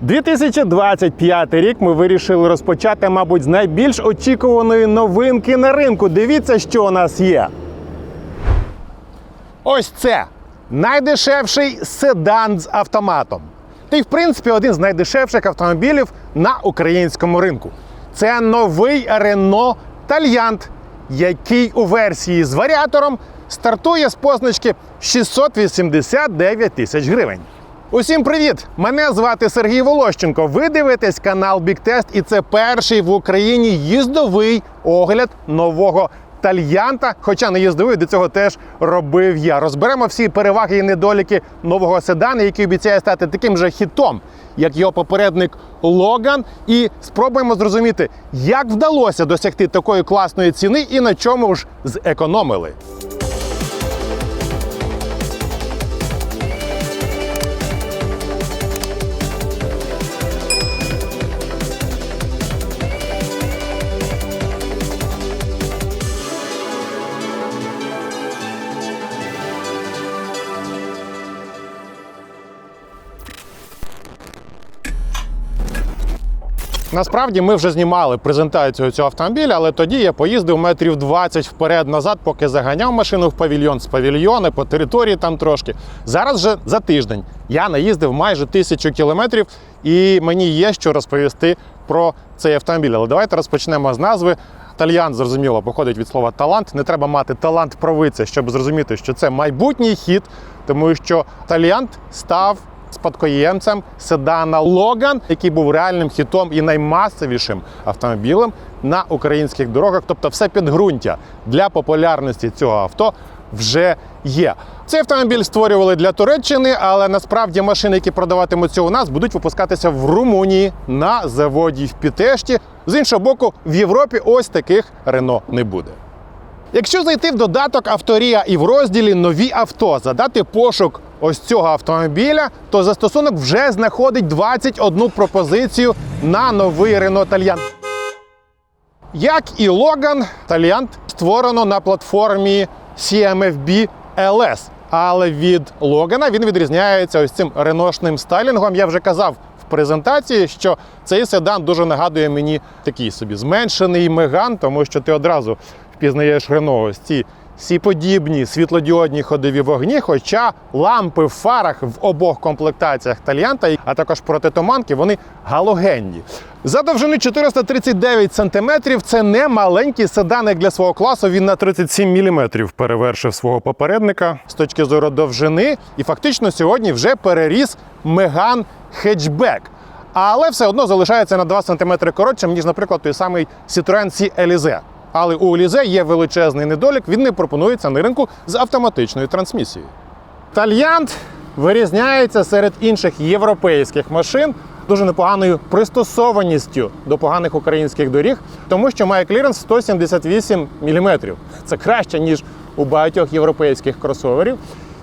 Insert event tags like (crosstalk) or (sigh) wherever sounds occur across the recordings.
2025 рік ми вирішили розпочати, мабуть, з найбільш очікуваної новинки на ринку. Дивіться, що у нас є. Ось це найдешевший седан з автоматом. Та й, в принципі, один з найдешевших автомобілів на українському ринку. Це новий Renault Taliant, який у версії з варіатором стартує з позначки 689 тисяч гривень. Усім привіт! Мене звати Сергій Волощенко. Ви дивитесь канал Test, і це перший в Україні їздовий огляд нового Тальянта. Хоча не їздовий, до цього теж робив я. Розберемо всі переваги і недоліки нового седана, який обіцяє стати таким же хітом, як його попередник Логан. І спробуємо зрозуміти, як вдалося досягти такої класної ціни і на чому ж зекономили. Насправді ми вже знімали презентацію цього автомобіля, але тоді я поїздив метрів 20 вперед-назад, поки заганяв машину в павільйон з павільйони, по території там трошки. Зараз же за тиждень я наїздив майже тисячу кілометрів, і мені є що розповісти про цей автомобіль. Але давайте розпочнемо з назви. Тальян, зрозуміло, походить від слова талант. Не треба мати талант провидця, щоб зрозуміти, що це майбутній хід, тому що Тальянт став спадкоємцем седана Логан, який був реальним хітом і наймасовішим автомобілем на українських дорогах. Тобто, все підґрунтя для популярності цього авто вже є. Цей автомобіль створювали для Туреччини, але насправді машини, які продаватимуться у нас, будуть випускатися в Румунії на заводі в Пітешті. З іншого боку, в Європі ось таких Рено не буде. Якщо зайти в додаток Авторія і в розділі Нові авто задати пошук ось цього автомобіля, то застосунок вже знаходить 21 пропозицію на новий Renault Taliant. Як і Logan, Taliant створено на платформі CMFB LS. Але від Логана він відрізняється ось цим реношним стайлінгом. Я вже казав в презентації, що цей седан дуже нагадує мені такий собі зменшений меган, тому що ти одразу впізнаєш Рено ось ці сіподібні світлодіодні ходові вогні, хоча лампи в фарах в обох комплектаціях Тальянта, а також протитуманки, вони галогенні. За довжини 439 см це не маленький седан як для свого класу. Він на 37 мм перевершив свого попередника з точки зору довжини, і фактично сьогодні вже переріс Меган хетчбек. Але все одно залишається на 2 см коротшим, ніж, наприклад, той самий Citroen C Elize. Але у Елізе є величезний недолік, він не пропонується на ринку з автоматичною трансмісією. Тальянт вирізняється серед інших європейських машин дуже непоганою пристосованістю до поганих українських доріг, тому що має кліренс 178 мм. Це краще, ніж у багатьох європейських кросоверів.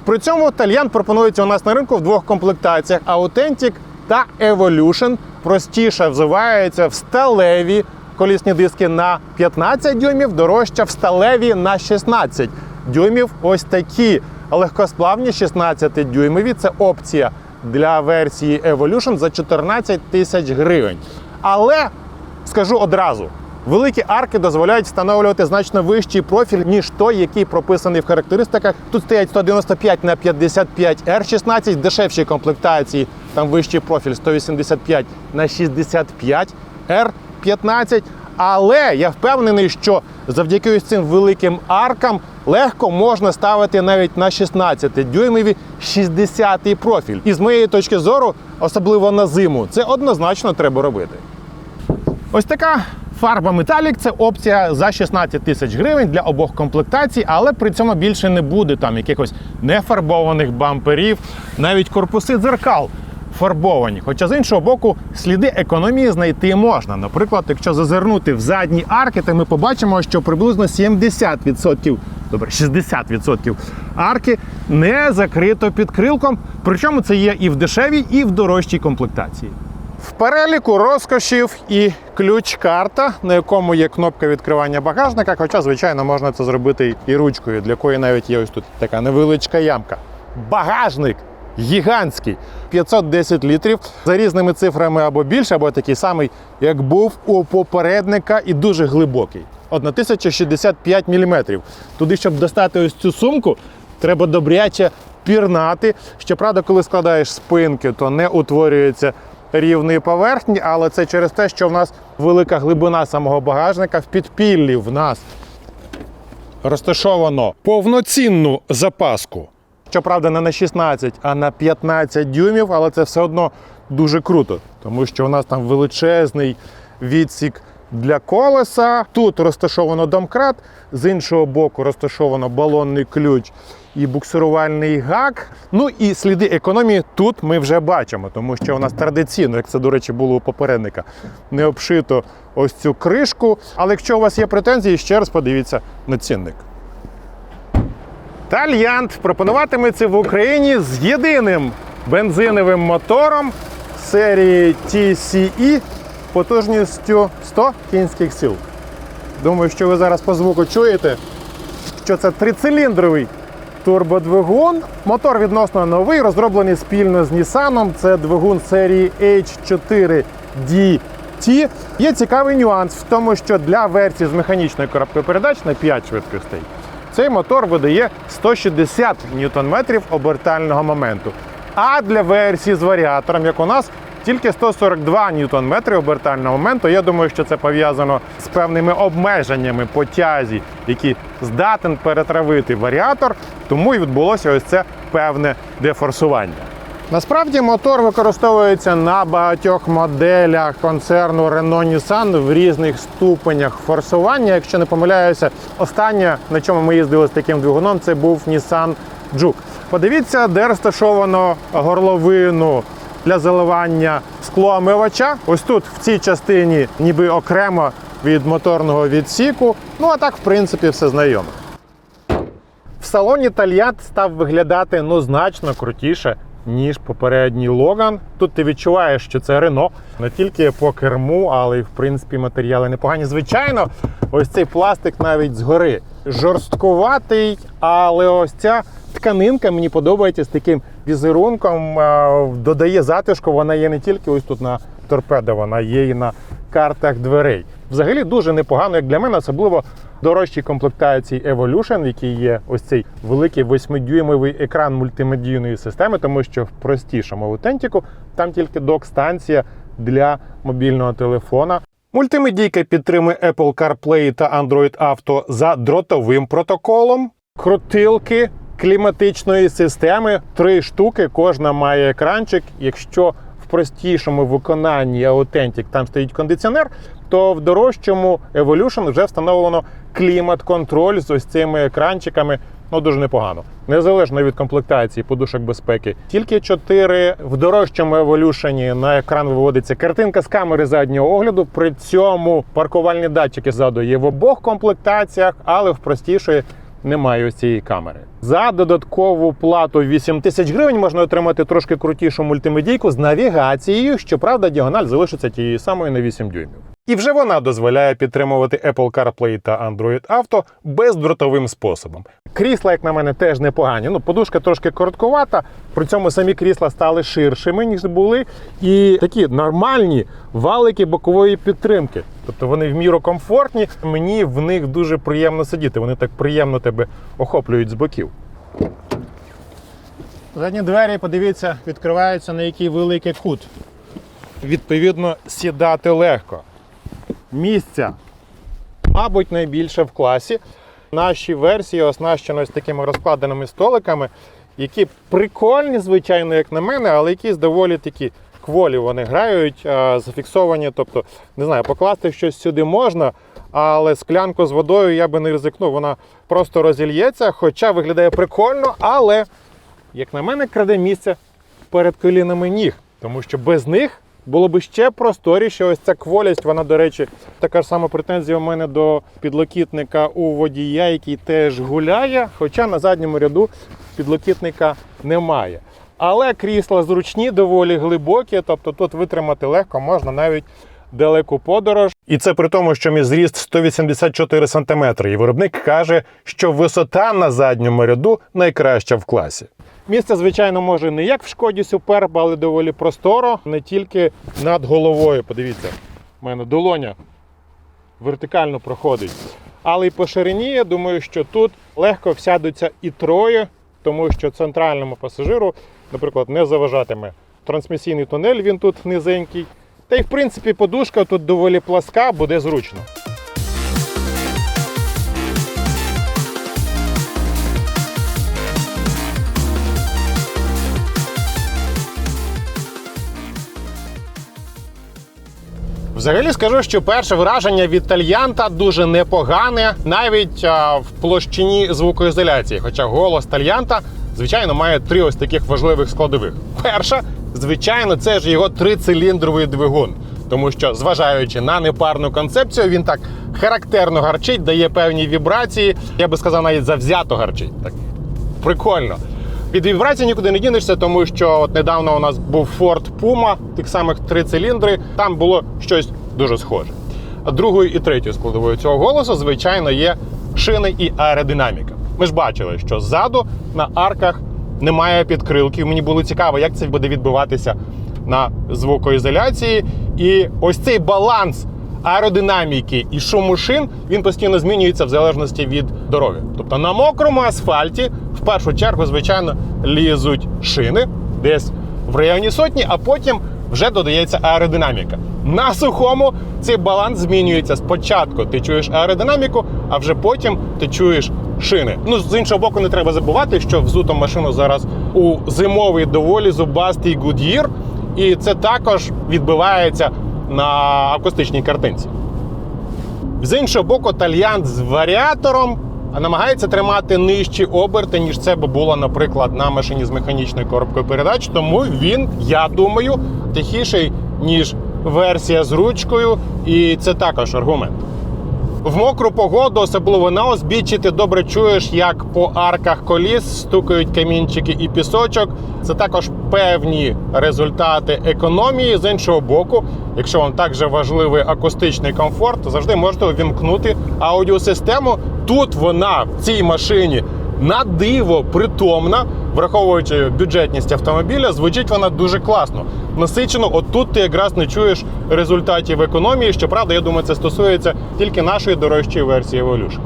При цьому Тальянт пропонується у нас на ринку в двох комплектаціях: Authentic та Evolution. Простіше взивається в сталеві колісні диски на 15 дюймів, дорожча в сталеві на 16 дюймів. Ось такі легкосплавні 16 дюймові. Це опція для версії Evolution за 14 тисяч гривень. Але скажу одразу. Великі арки дозволяють встановлювати значно вищий профіль, ніж той, який прописаний в характеристиках. Тут стоять 195 на 55 R16, в дешевшій комплектації, там вищий профіль 185 на 65 R15. Але я впевнений, що завдяки ось цим великим аркам легко можна ставити навіть на 16 дюймові 60 профіль. І з моєї точки зору, особливо на зиму, це однозначно треба робити. Ось така фарба металік це опція за 16 тисяч гривень для обох комплектацій, але при цьому більше не буде там якихось нефарбованих бамперів, навіть корпуси дзеркал фарбовані. Хоча з іншого боку, сліди економії знайти можна. Наприклад, якщо зазирнути в задні арки, то ми побачимо, що приблизно 70%, добре, 60% арки не закрито підкрилком. Причому це є і в дешевій, і в дорожчій комплектації. В переліку розкошів і ключ-карта, на якому є кнопка відкривання багажника. Хоча, звичайно, можна це зробити і ручкою, для якої навіть є ось тут така невеличка ямка. Багажник гігантський 510 літрів за різними цифрами або більше, або такий самий, як був у попередника, і дуже глибокий. 1065 мм. Туди, щоб достати ось цю сумку, треба добряче пірнати. Щоправда, коли складаєш спинки, то не утворюється рівної поверхні, але це через те, що в нас велика глибина самого багажника в підпіллі в нас розташовано повноцінну запаску. Щоправда, не на 16, а на 15 дюймів, але це все одно дуже круто, тому що у нас там величезний відсік для колеса. Тут розташовано домкрат, з іншого боку розташовано балонний ключ і буксирувальний гак. Ну і сліди економії тут ми вже бачимо, тому що у нас традиційно, як це, до речі, було у попередника, не обшито ось цю кришку. Але якщо у вас є претензії, ще раз подивіться на цінник. Тальянт пропонуватиметься в Україні з єдиним бензиновим мотором серії TCE потужністю 100 кінських сил. Думаю, що ви зараз по звуку чуєте, що це трициліндровий турбодвигун. Мотор відносно новий, розроблений спільно з Nissan. Це двигун серії H4DT. Є цікавий нюанс в тому, що для версії з механічною коробкою передач на 5 швидкостей цей мотор видає 160 ньютон-метрів обертального моменту. А для версії з варіатором, як у нас, тільки 142 ньютон-метри обертального моменту. Я думаю, що це пов'язано з певними обмеженнями по тязі, які здатен перетравити варіатор, тому і відбулося ось це певне дефорсування. Насправді мотор використовується на багатьох моделях концерну Renault Nissan в різних ступенях форсування. Якщо не помиляюся, останнє, на чому ми їздили з таким двигуном, це був Nissan Juke. Подивіться, де розташовано горловину для заливання склоомивача. Ось тут, в цій частині, ніби окремо від моторного відсіку. Ну а так, в принципі, все знайомо. В салоні Тальят став виглядати ну значно крутіше, ніж попередній Логан. Тут ти відчуваєш, що це Рено не тільки по керму, але й в принципі матеріали непогані. Звичайно, ось цей пластик навіть згори жорсткуватий, але ось ця тканинка мені подобається з таким візерунком. е, Додає затишку. Вона є не тільки ось тут на торпедо, вона є і на картах дверей. Взагалі дуже непогано, як для мене, особливо дорожчій комплектації Evolution, в якій є ось цей великий 8-дюймовий екран мультимедійної системи, тому що в простішому аутентіку там тільки док-станція для мобільного телефона. Мультимедійка підтримує Apple CarPlay та Android Auto за дротовим протоколом. Крутилки кліматичної системи три штуки. Кожна має екранчик. Якщо в простішому виконанні Authentic там стоїть кондиціонер, то в дорожчому Evolution вже встановлено клімат-контроль з ось цими екранчиками. Ну, дуже непогано. Незалежно від комплектації подушок безпеки. Тільки 4 в дорожчому еволюшені на екран виводиться картинка з камери заднього огляду. При цьому паркувальні датчики ззаду є в обох комплектаціях, але в простішої немає ось цієї камери. За додаткову плату 8 тисяч гривень можна отримати трошки крутішу мультимедійку з навігацією. Щоправда, діагональ залишиться тією самою на 8 дюймів. І вже вона дозволяє підтримувати Apple CarPlay та Android Auto бездротовим способом. Крісла, як на мене, теж непогані. Ну, подушка трошки короткувата, при цьому самі крісла стали ширшими, ніж були, і такі нормальні валики бокової підтримки. Тобто вони в міру комфортні. Мені в них дуже приємно сидіти. Вони так приємно тебе охоплюють з боків. Задні двері, подивіться, відкриваються на який великий кут. Відповідно, сідати легко. Місця, мабуть, найбільше в класі. Наші версії оснащені ось такими розкладеними столиками, які прикольні, звичайно, як на мене, але якісь доволі такі кволі вони грають, зафіксовані. Тобто, не знаю, покласти щось сюди можна, але склянку з водою я би не ризикнув. Вона просто розільється, хоча виглядає прикольно, але, як на мене, краде місце перед колінами ніг, тому що без них було б ще просторіше. Ось ця кволість, вона, до речі, така ж сама претензія у мене до підлокітника у водія, який теж гуляє, хоча на задньому ряду підлокітника немає. Але крісла зручні, доволі глибокі, тобто тут витримати легко, можна навіть далеку подорож. І це при тому, що мій зріст 184 см, і виробник каже, що висота на задньому ряду найкраща в класі. Місце, звичайно, може не як в шкоді Superb, але доволі просторо, не тільки над головою. Подивіться, в мене долоня вертикально проходить. Але й по ширині, я думаю, що тут легко всядуться і троє, тому що центральному пасажиру, наприклад, не заважатиме трансмісійний тунель, він тут низенький. Та й в принципі подушка тут доволі пласка, буде зручно. Взагалі скажу, що перше враження від тальянта дуже непогане, навіть а, в площині звукоізоляції. Хоча голос тальянта, звичайно, має три ось таких важливих складових. Перша, звичайно, це ж його трициліндровий двигун. Тому що, зважаючи на непарну концепцію, він так характерно гарчить, дає певні вібрації. Я би сказав, навіть завзято гарчить. Так прикольно. Від вібрацій нікуди не дінешся, тому що от недавно у нас був Ford Puma, тих самих три циліндри. Там було щось дуже схоже. А Другою і третьою складовою цього голосу, звичайно, є шини і аеродинаміка. Ми ж бачили, що ззаду на арках немає підкрилків. Мені було цікаво, як це буде відбуватися на звукоізоляції. І ось цей баланс аеродинаміки і шуму шин він постійно змінюється в залежності від дороги. Тобто на мокрому асфальті в першу чергу, звичайно, лізуть шини десь в районі сотні, а потім вже додається аеродинаміка. На сухому цей баланс змінюється. Спочатку ти чуєш аеродинаміку, а вже потім ти чуєш шини. Ну з іншого боку, не треба забувати, що взуту машину зараз у зимовий доволі зубастий Goodyear, і це також відбивається на акустичній картинці. З іншого боку, тальянт з варіатором намагається тримати нижчі оберти, ніж це би було, наприклад, на машині з механічною коробкою передач. Тому він, я думаю, тихіший, ніж версія з ручкою, і це також аргумент. В мокру погоду, особливо на узбіччі, ти добре чуєш, як по арках коліс стукають камінчики і пісочок. Це також певні результати економії. З іншого боку, якщо вам також важливий акустичний комфорт, то завжди можете увімкнути аудіосистему. Тут вона в цій машині на диво притомна, враховуючи бюджетність автомобіля, звучить вона дуже класно. Насичено, от тут ти якраз не чуєш результатів економії. Щоправда, я думаю, це стосується тільки нашої дорожчої версії Evolution.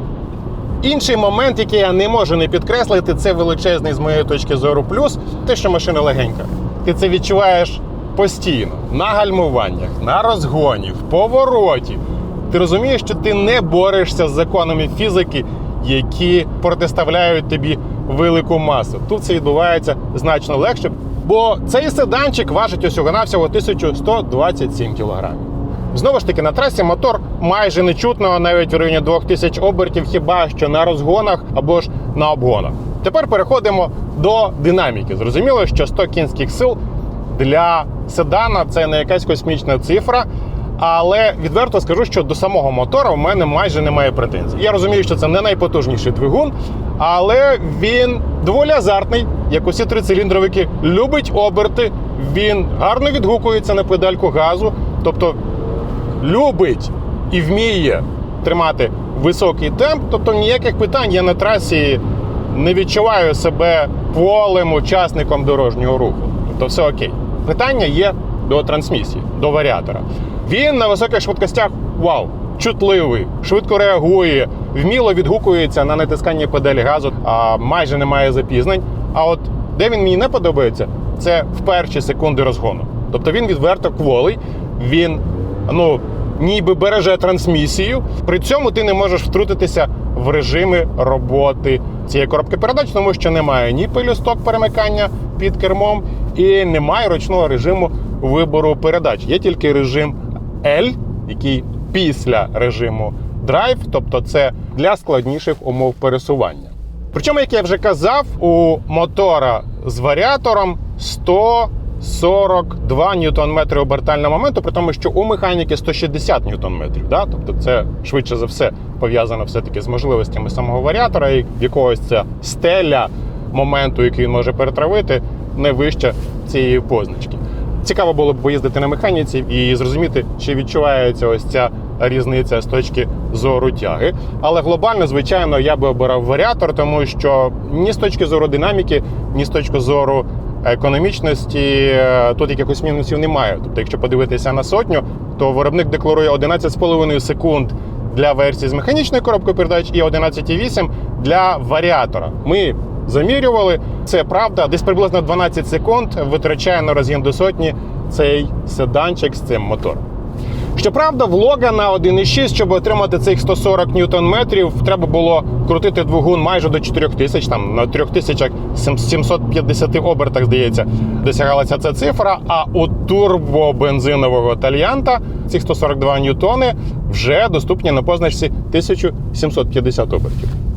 Інший момент, який я не можу не підкреслити, це величезний з моєї точки зору плюс, те, що машина легенька. Ти це відчуваєш постійно на гальмуваннях, на розгоні, в повороті. Ти розумієш, що ти не борешся з законами фізики, які протиставляють тобі велику масу. Тут це відбувається значно легше, бо цей седанчик важить усього-навсього 1127 кг. Знову ж таки, на трасі мотор майже не чутно, навіть в районі 2000 обертів, хіба що на розгонах або ж на обгонах. Тепер переходимо до динаміки. Зрозуміло, що 100 кінських сил для седана це не якась космічна цифра. Але відверто скажу, що до самого мотора в мене майже немає претензій. Я розумію, що це не найпотужніший двигун, але він доволі азартний, як усі трициліндровики, любить оберти. Він гарно відгукується на педальку газу, тобто любить і вміє тримати високий темп. Тобто ніяких питань я на трасі не відчуваю себе полем учасником дорожнього руху. Тобто все окей. Питання є до трансмісії, до варіатора. Він на високих швидкостях вау, чутливий, швидко реагує, вміло відгукується на натискання педалі газу, а майже немає запізнень. А от де він мені не подобається, це в перші секунди розгону. Тобто він відверто кволий, він ну ніби береже трансмісію. При цьому ти не можеш втрутитися в режими роботи цієї коробки передач, тому що немає ні пелюсток перемикання під кермом, і немає ручного режиму вибору передач. Є тільки режим L, який після режиму Drive, тобто це для складніших умов пересування. Причому, як я вже казав, у мотора з варіатором 142 ньютон-метри обертального моменту, при тому, що у механіки 160 ньютон-метрів. Да? Тобто це швидше за все пов'язано все-таки з можливостями самого варіатора, і якогось ця стеля моменту, який він може перетравити, не вища цієї позначки. Цікаво було б поїздити на механіці і зрозуміти, чи відчувається ось ця різниця з точки зору тяги. Але глобально, звичайно, я би обирав варіатор, тому що ні з точки зору динаміки, ні з точки зору економічності е, тут якихось мінусів немає. Тобто, якщо подивитися на сотню, то виробник декларує 11,5 секунд для версії з механічною коробкою передач і 11,8 для варіатора. Ми замірювали. Це правда, десь приблизно 12 секунд витрачає на розгін до сотні цей седанчик з цим мотором. Щоправда, в Логана 1,6, щоб отримати цих 140 ньютон-метрів, треба було крутити двигун майже до 4000, там на 3750 обертах, здається, досягалася ця цифра. А у турбобензинового тальянта ці 142 ньютони вже доступні на позначці 1750 обертів.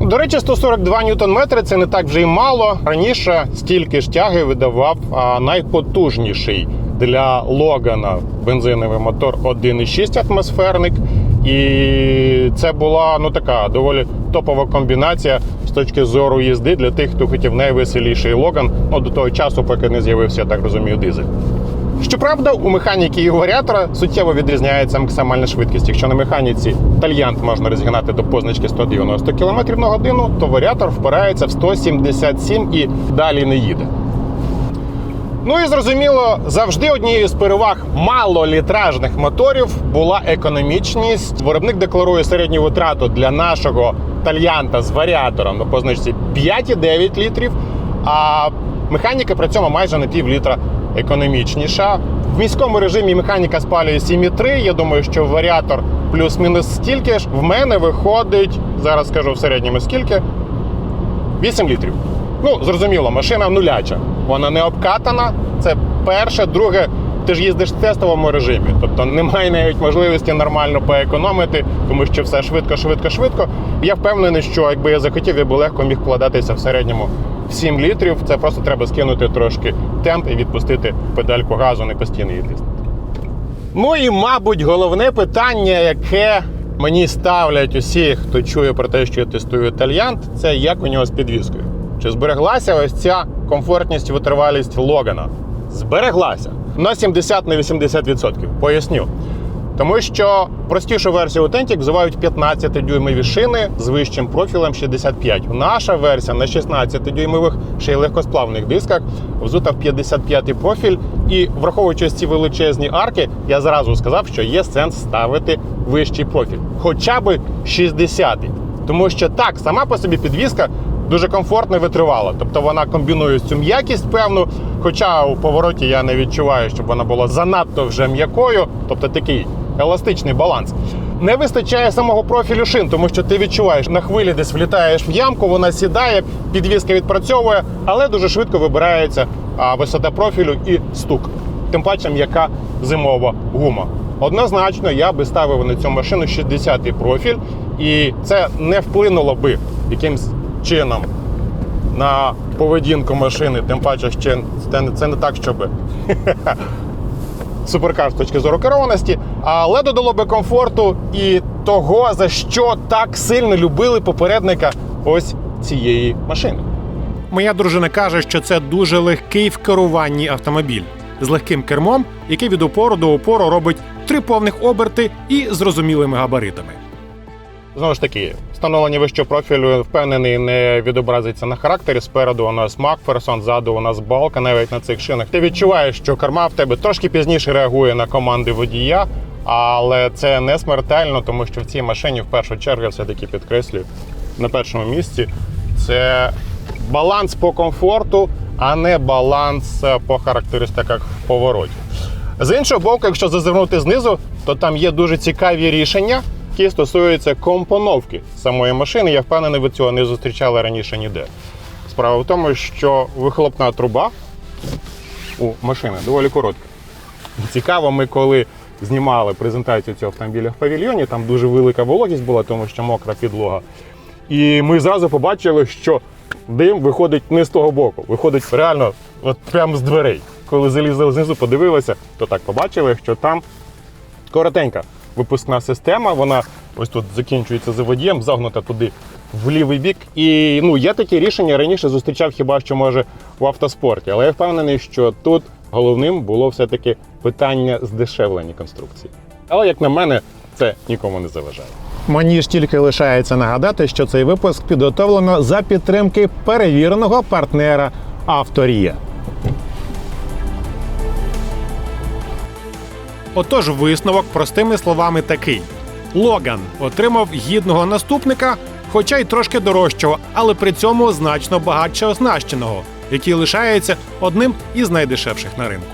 До речі, 142 ньютон-метри це не так вже й мало. Раніше стільки ж тяги видавав найпотужніший для Логана бензиновий мотор 1,6 атмосферник. І це була ну така доволі топова комбінація з точки зору їзди для тих, хто хотів найвеселіший Логан ну, до того часу, поки не з'явився, я так розумію, дизель. Щоправда, у механіки і у варіатора суттєво відрізняється максимальна швидкість. Якщо на механіці тальянт можна розігнати до позначки 190 км на годину, то варіатор впирається в 177 і далі не їде. Ну і зрозуміло, завжди однією з переваг малолітражних моторів була економічність. Виробник декларує середню витрату для нашого тальянта з варіатором на позначці 5,9 літрів, а механіка при цьому майже на пів літра економічніша. В міському режимі механіка спалює 7,3. Я думаю, що варіатор плюс-мінус стільки ж. В мене виходить, зараз скажу в середньому скільки. 8 літрів. Ну, зрозуміло, машина нуляча. Вона не обкатана. Це перше, друге. Ти ж їздиш в тестовому режимі, тобто немає навіть можливості нормально поекономити, тому що все швидко, швидко, швидко. Я впевнений, що якби я захотів, я би легко міг вкладатися в середньому 7 літрів. Це просто треба скинути трошки темп і відпустити педальку газу, не постійно її тиснути. Ну і, мабуть, головне питання, яке мені ставлять усі, хто чує про те, що я тестую тальянт, це як у нього з підвіскою. Чи збереглася ось ця комфортність і витривалість Логана? Збереглася на 70 на 80%. Поясню. Тому що простішу версію Authentic взивають 15-дюймові шини з вищим профілем 65. Наша версія на 16-дюймових ще й легкосплавних дисках взута в 55-й профіль. І враховуючи ці величезні арки, я зразу сказав, що є сенс ставити вищий профіль, хоча б 60-й. Тому що так, сама по собі підвіска дуже комфортно витривала. Тобто вона комбінує цю м'якість певну. Хоча у повороті я не відчуваю, щоб вона була занадто вже м'якою, тобто такий еластичний баланс. Не вистачає самого профілю шин, тому що ти відчуваєш на хвилі, десь влітаєш в ямку, вона сідає, підвіска відпрацьовує, але дуже швидко вибирається висота профілю і стук. Тим паче м'яка зимова гума. Однозначно, я би ставив на цю машину 60-й профіль, і це не вплинуло би якимсь чином на поведінку машини, тим паче ще це не, так, щоб (laughs) суперкар з точки зору керованості, але додало би комфорту і того, за що так сильно любили попередника ось цієї машини. Моя дружина каже, що це дуже легкий в керуванні автомобіль з легким кермом, який від опору до опору робить три повних оберти і зрозумілими габаритами. Знову ж таки, встановлення вищого профілю впевнений не відобразиться на характері. Спереду у нас Макферсон, ззаду у нас балка, навіть на цих шинах. Ти відчуваєш, що керма в тебе трошки пізніше реагує на команди водія, але це не смертельно, тому що в цій машині в першу чергу все-таки підкреслюю на першому місці. Це баланс по комфорту, а не баланс е, по характеристиках в повороті. З іншого боку, якщо зазирнути знизу, то там є дуже цікаві рішення, які стосуються компоновки самої машини. Я впевнений, ви цього не зустрічали раніше ніде. Справа в тому, що вихлопна труба у машини доволі коротка. Цікаво, ми коли знімали презентацію цього автомобіля в павільйоні, там дуже велика вологість була, тому що мокра підлога. І ми зразу побачили, що дим виходить не з того боку, виходить реально от прямо з дверей. Коли залізли знизу, подивилися, то так побачили, що там коротенька випускна система. Вона ось тут закінчується заводієм, загнута туди в лівий бік. І ну, я такі рішення раніше зустрічав хіба що може в автоспорті. Але я впевнений, що тут головним було все-таки питання здешевлення конструкції. Але як на мене, це нікому не заважає. Мені ж тільки лишається нагадати, що цей випуск підготовлено за підтримки перевіреного партнера Авторія. Отож, висновок простими словами такий: Логан отримав гідного наступника, хоча й трошки дорожчого, але при цьому значно багатше оснащеного, який лишається одним із найдешевших на ринку.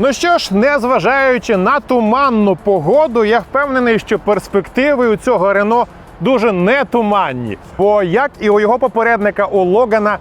Ну що ж, незважаючи на туманну погоду, я впевнений, що перспективи у цього Рено дуже не туманні. Бо як і у його попередника у Логана,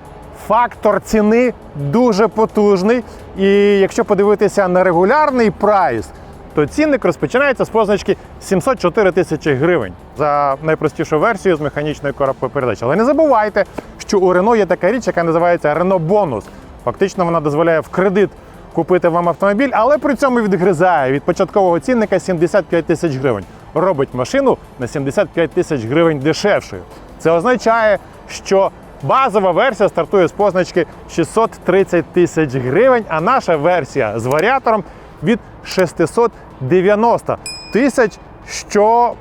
фактор ціни дуже потужний. І якщо подивитися на регулярний прайс, то цінник розпочинається з позначки 704 тисячі гривень за найпростішу версію з механічною коробкою передач. Але не забувайте, що у Рено є така річ, яка називається Рено Бонус. Фактично вона дозволяє в кредит купити вам автомобіль, але при цьому відгризає від початкового цінника 75 тисяч гривень. Робить машину на 75 тисяч гривень дешевшою. Це означає, що базова версія стартує з позначки 630 тисяч гривень, а наша версія з варіатором від 690 тисяч, що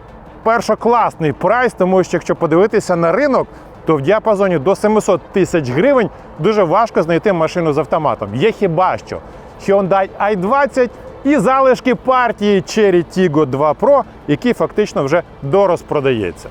першокласний прайс, тому що якщо подивитися на ринок, то в діапазоні до 700 тисяч гривень дуже важко знайти машину з автоматом. Є хіба що Hyundai i20 і залишки партії Cherry Tiggo 2 Pro, який фактично вже дорозпродається.